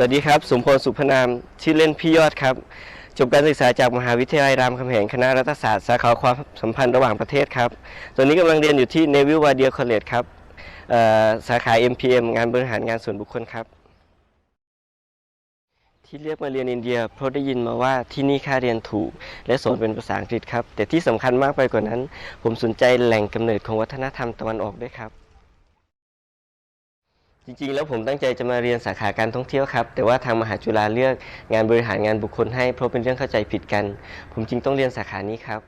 สวัสดีครับ สมพรสุพนาม ชื่อเล่นพี่ยอดครับ จบการศึกษาจากมหาวิทยาลัยรามคำแหงคณะรัฐศาสตร์ สาขาความสัมพันธ์ระหว่างประเทศครับ ตอนนี้กำลังเรียนอยู่ที่ Neville w a d i a College ครับสาขา MPM งานบริหารงานส่วนบุคคลครับ ที่เรียกมาเรียนอินเดีย เพราะได้ยินมาว่าที่นี่ค่าเรียนถูก และสอนเป็นภาษาอังกฤษครับ แต่ที่สำคัญมากไปกว่านั้น ผมสนใจแหล่งกำเนิดของวัฒนธรรมตะวันออกด้วยครับ จริงๆ แล้วผมตั้งใจจะมาเรียนสาขาการท่องเที่ยวครับ แต่ว่าทางมหาจุฬาเลือกงานบริหารงานบุคคลให้เพราะเป็นเรื่องเข้าใจผิดกัน ผมจึงต้องเรียนสาขานี้ครับ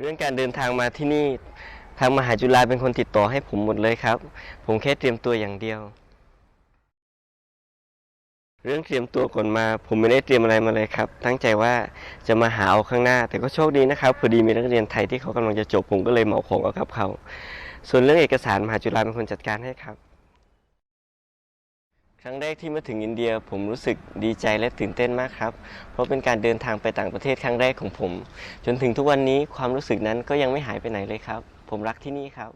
เรื่องการเดินทางมาที่นี่ ทางมหาจุฬาเป็นคนติดต่อให้ผมหมดเลยครับ ผมแค่เตรียมตัวอย่างเดียว เรื่องเตรียมตัวก่อนมา ผมไม่ได้เตรียมอะไรมาเลยครับ ตั้งใจว่าจะมาหาเอาข้างหน้า แต่ก็โชคดีนะครับพอดีมีนักเรียนไทยที่เขากำลังจะจบผมก็เลยเหมาของเอากับเขา ส่วนเรื่องเอกสารมหาจุฬาเป็นคนจัดการให้ครับ ครั้งแรกที่มาถึงอินเดียผมรู้สึกดีใจและตื่นเต้นมากครับ เพราะเป็นการเดินทางไปต่างประเทศครั้งแรกของผม จนถึงทุกวันนี้ความรู้สึกนั้นก็ยังไม่หายไปไหนเลยครับ ผมรักที่นี่ครับ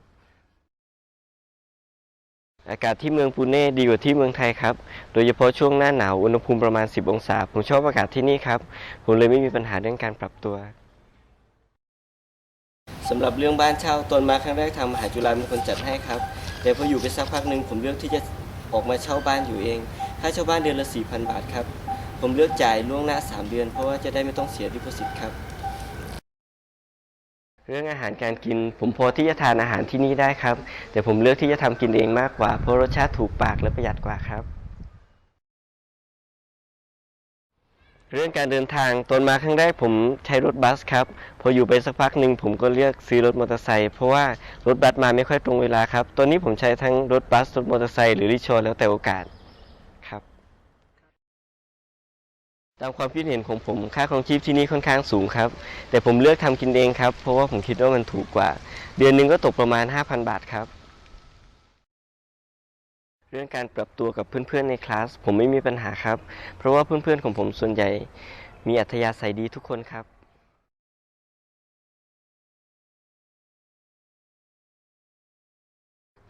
อากาศที่เมืองปูเน่ดีกว่าที่เมืองไทยครับ โดยเฉพาะช่วงหน้าหนาวอุณหภูมิประมาณ 10 องศา ผมชอบอากาศที่นี่ครับ ผมเลยไม่มีปัญหาเรื่องการปรับตัว สำหรับเรื่องบ้านเช่าตนมาครั้งแรกทางมหาจุฬาเป็นคนจัดให้ครับ แต่พออยู่ไปสักพักหนึ่งผมเลือกที่จะออกมาเช่าบ้านอยู่เอง ค่าเช่าบ้านเดือนละ 4,000 บาทครับ ผมเลือกจ่ายล่วงหน้า 3 เดือน เพราะว่าจะได้ไม่ต้องเสียดิโพสิตครับ เรื่องอาหารการกิน ผมพอที่จะทานอาหารที่นี่ได้ครับ แต่ผมเลือกที่จะทำกินเองมากกว่า เพราะรสชาติถูกปากและประหยัดกว่าครับ เรื่องการเดินทางตอนมาครั้งแรกผมใช้รถบัสครับ พออยู่ไปสักพักหนึ่งผมก็เลือกซื้อรถมอเตอร์ไซค์เพราะว่ารถบัสมาไม่ค่อยตรงเวลาครับ ตอนนี้ผมใช้ทั้งรถบัสรถมอเตอร์ไซค์หรือริชอแล้วแต่โอกาสครับ ตามความคิดเห็นของผมค่าครองชีพที่นี่ค่อนข้างสูงครับ แต่ผมเลือกทำกินเองครับ เพราะว่าผมคิดว่ามันถูกกว่า เดือนหนึ่งก็ตกประมาณ 5,000 บาทครับ เรื่องการปรับตัวกับเพื่อนๆในคลาส ผมไม่มีปัญหาครับ เพราะว่าเพื่อนๆของผมส่วนใหญ่ มีอัธยาศัยดีทุกคนครับ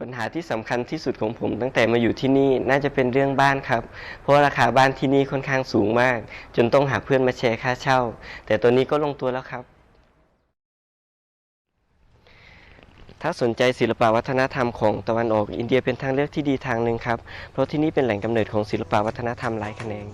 ปัญหาที่สำคัญที่สุดของผมตั้งแต่มาอยู่ที่นี่น่าจะเป็นเรื่องบ้านครับ เพราะราคาบ้านที่นี่ค่อนข้างสูงมาก จนต้องหาเพื่อนมาแชร์ค่าเช่า แต่ตอนนี้ก็ลงตัวแล้วครับ ถ้าสนใจศิลปวัฒนธรรมของตะวันออกอินเดียเป็นทางเลือกที่ดีทางหนึ่งครับ เพราะที่นี่เป็นแหล่งกำเนิดของศิลปวัฒนธรรมหลายแขนง